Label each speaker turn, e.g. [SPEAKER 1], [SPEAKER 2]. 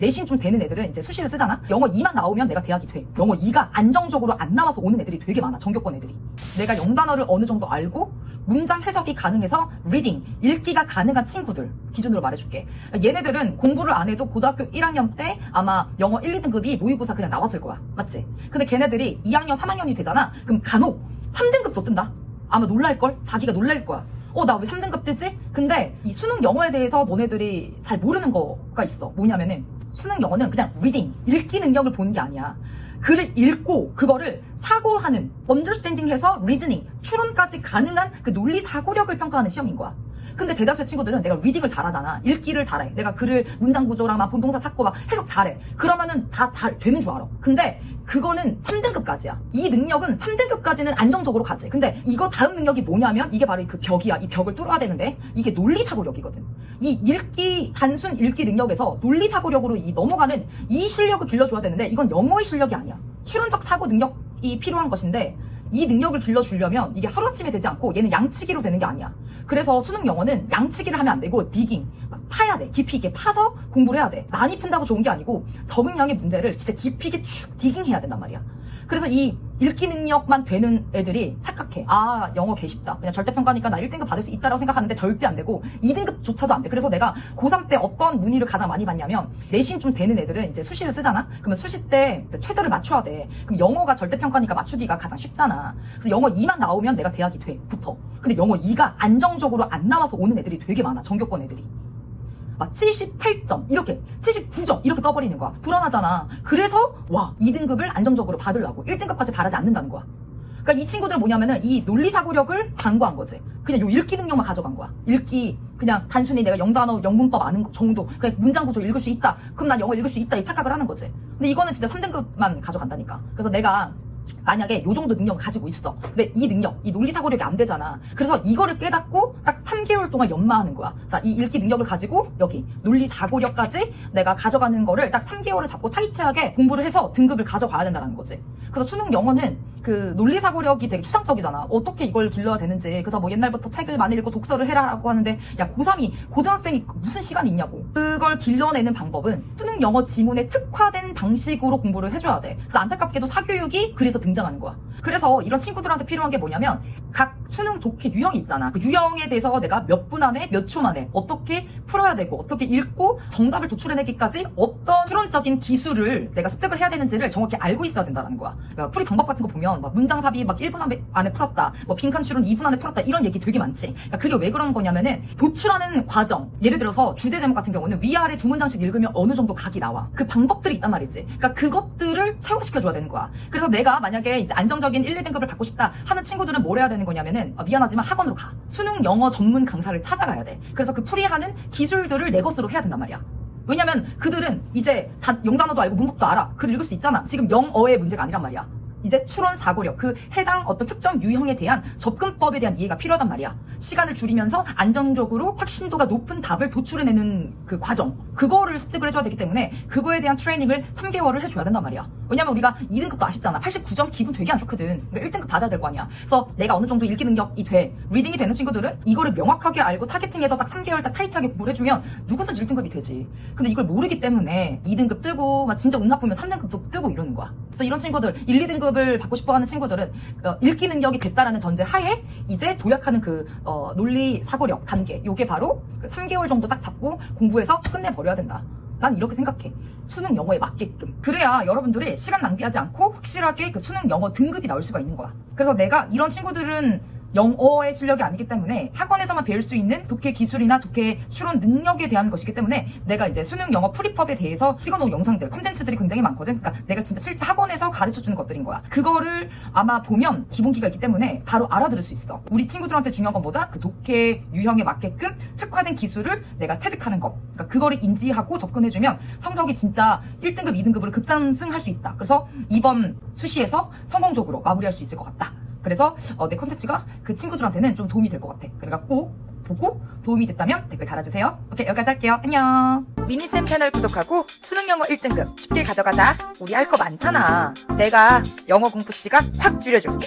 [SPEAKER 1] 내신 좀 되는 애들은 이제 수시를 쓰잖아? 영어 2만 나오면 내가 대학이 돼. 영어 2가 안정적으로 안 나와서 오는 애들이 되게 많아. 전교권 애들이. 내가 영단어를 어느 정도 알고 문장 해석이 가능해서 리딩, 읽기가 가능한 친구들 기준으로 말해줄게. 얘네들은 공부를 안 해도 고등학교 1학년 때 아마 영어 1, 2등급이 모의고사 그냥 나왔을 거야. 맞지? 근데 걔네들이 2학년, 3학년이 되잖아? 그럼 간혹 3등급도 뜬다? 아마 놀랄걸? 자기가 놀랄 거야. 어, 나 왜 3등급 뜨지? 근데 이 수능 영어에 대해서 너네들이 잘 모르는 거가 있어. 뭐냐면은 수능 영어는 그냥 리딩, 읽기 능력을 보는 게 아니야. 글을 읽고 그거를 사고하는 understanding 해서 reasoning, 추론까지 가능한 그 논리 사고력을 평가하는 시험인 거야. 근데 대다수의 친구들은 내가 리딩을 잘하잖아. 읽기를 잘해. 내가 글을 문장 구조랑 막 본동사 찾고 막 해석 잘해. 그러면은 다 잘 되는 줄 알아. 근데 그거는 3등급까지야. 이 능력은 3등급까지는 안정적으로 가지. 근데 이거 다음 능력이 뭐냐면 이게 바로 그 벽이야. 이 벽을 뚫어야 되는데 이게 논리 사고력이거든. 이 읽기 단순 읽기 능력에서 논리 사고력으로 이 넘어가는 이 실력을 길러줘야 되는데 이건 영어의 실력이 아니야. 추론적 사고 능력이 필요한 것인데 이 능력을 길러주려면 이게 하루아침에 되지 않고 얘는 양치기로 되는 게 아니야. 그래서 수능 영어는 양치기를 하면 안 되고 디깅, 막 파야 돼. 깊이 있게 파서 공부를 해야 돼. 많이 푼다고 좋은 게 아니고 적응량의 문제를 진짜 깊이 있게 쭉 디깅해야 된단 말이야. 그래서 이 읽기 능력만 되는 애들이 착각해. 아, 영어 개 쉽다. 그냥 절대평가니까 나 1등급 받을 수 있다라고 생각하는데 절대 안 되고 2등급조차도 안 돼. 그래서 내가 고3 때 어떤 문의를 가장 많이 받냐면 내신 좀 되는 애들은 이제 수시를 쓰잖아? 그러면 수시 때 최저를 맞춰야 돼. 그럼 영어가 절대평가니까 맞추기가 가장 쉽잖아. 그래서 영어 2만 나오면 내가 대학이 돼. 붙어. 근데 영어 2가 안정적으로 안 나와서 오는 애들이 되게 많아. 전교권 애들이. 막 78점 이렇게 79점 이렇게 떠버리는 거야. 불안하잖아. 그래서 와 2등급을 안정적으로 받으려고 1등급까지 바라지 않는다는 거야. 그러니까 이 친구들은 뭐냐면은 이 논리 사고력을 강구한 거지. 그냥 요 읽기 능력만 가져간 거야. 읽기. 그냥 단순히 내가 영단어 영문법 아는 거 정도. 그냥 문장 구조 읽을 수 있다. 그럼 난 영어 읽을 수 있다. 이 착각을 하는 거지. 근데 이거는 진짜 3등급만 가져간다니까. 그래서 내가 만약에 요 정도 능력을 가지고 있어. 근데 이 능력, 이 논리 사고력이 안 되잖아. 그래서 이거를 깨닫고 딱 3개월 동안 연마하는 거야. 자, 이 읽기 능력을 가지고 여기 논리 사고력까지 내가 가져가는 거를 딱 3개월을 잡고 타이트하게 공부를 해서 등급을 가져가야 된다는 거지. 그래서 수능 영어는 그 논리 사고력이 되게 추상적이잖아. 어떻게 이걸 길러야 되는지. 그래서 뭐 옛날부터 책을 많이 읽고 독서를 해라라고 하는데 야 고3이 고등학생이 무슨 시간이 있냐고. 그 걸 길러내는 방법은 수능 영어 지문에 특화된 방식으로 공부를 해줘야 돼. 그래서 안타깝게도 사교육이 그래서 등장하는 거야. 그래서 이런 친구들한테 필요한 게 뭐냐면 각 수능 독해 유형이 있잖아. 그 유형에 대해서 내가 몇 분 안에 몇 초 만에 어떻게 풀어야 되고 어떻게 읽고 정답을 도출해내기까지 어떤 추론적인 기술을 내가 습득을 해야 되는지를 정확히 알고 있어야 된다는 거야. 그러니까 풀이 방법 같은 거 보면 막 문장 삽입 막 1분 안에, 안에 풀었다. 뭐 빈칸 추론 2분 안에 풀었다. 이런 얘기 되게 많지. 그러니까 그게 왜 그런 거냐면은 도출하는 과정. 예를 들어서 주제 제목 같은 경우는 위 아래 두 문장씩 읽으면 어느 정도 각이 나와. 그 방법들이 있단 말이지. 그러니까 그것들을 체화시켜줘야 되는 거야. 그래서 내가 만약에 이제 안정적인 1, 2등급을 받고 싶다 하는 친구들은 뭘 해야 되는 거냐면은 어, 미안하지만 학원으로 가. 수능 영어 전문 강사를 찾아가야 돼. 그래서 그 풀이하는 기술들을 내 것으로 해야 된단 말이야. 왜냐면 그들은 이제 다 영단어도 알고 문법도 알아. 글을 읽을 수 있잖아. 지금 영어의 문제가 아니란 말이야. 이제 추론 사고력, 그 해당 어떤 특정 유형에 대한 접근법에 대한 이해가 필요하단 말이야. 시간을 줄이면서 안정적으로 확신도가 높은 답을 도출해내는 그 과정, 그거를 습득을 해줘야 되기 때문에 그거에 대한 트레이닝을 3개월을 해줘야 된단 말이야. 왜냐면 우리가 2등급도 아쉽잖아. 89점 기분 되게 안 좋거든. 그러니까 1등급 받아야 될 거 아니야. 그래서 내가 어느 정도 읽기 능력이 돼, 리딩이 되는 친구들은 이거를 명확하게 알고 타겟팅해서 딱 3개월 딱 타이트하게 공부를 해주면 누구든지 1등급이 되지. 근데 이걸 모르기 때문에 2등급 뜨고 막 진짜 운 나쁘면 3등급도 뜨고 이러는 거야. 그래서 이런 친구들 1, 2등급을 받고 싶어하는 친구들은 어, 읽기 능력이 됐다라는 전제 하에 이제 도약하는 그 어, 논리 사고력 단계 요게 바로 그 3개월 정도 딱 잡고 공부해서 끝내버려야 된다. 난 이렇게 생각해. 수능 영어에 맞게끔. 그래야 여러분들이 시간 낭비하지 않고 확실하게 그 수능 영어 등급이 나올 수가 있는 거야. 그래서 내가 이런 친구들은 영어의 실력이 아니기 때문에 학원에서만 배울 수 있는 독해 기술이나 독해 추론 능력에 대한 것이기 때문에 내가 이제 수능 영어 풀이법에 대해서 찍어놓은 영상들, 컨텐츠들이 굉장히 많거든. 그러니까 내가 진짜 실제 학원에서 가르쳐 주는 것들인 거야. 그거를 아마 보면 기본기가 있기 때문에 바로 알아들을 수 있어. 우리 친구들한테 중요한 것보다 그 독해 유형에 맞게끔 특화된 기술을 내가 체득하는 것. 그러니까 그거를 인지하고 접근해주면 성적이 진짜 1등급, 2등급으로 급상승할 수 있다. 그래서 이번 수시에서 성공적으로 마무리할 수 있을 것 같다. 그래서 어, 내 컨텐츠가 그 친구들한테는 좀 도움이 될 것 같아. 꼭 보고 도움이 됐다면 댓글 달아주세요. 오케이 여기까지 할게요. 안녕.
[SPEAKER 2] 미니쌤 채널 구독하고 수능 영어 1등급 쉽게 가져가자. 우리 할 거 많잖아. 내가 영어 공부 시간 확 줄여줄게.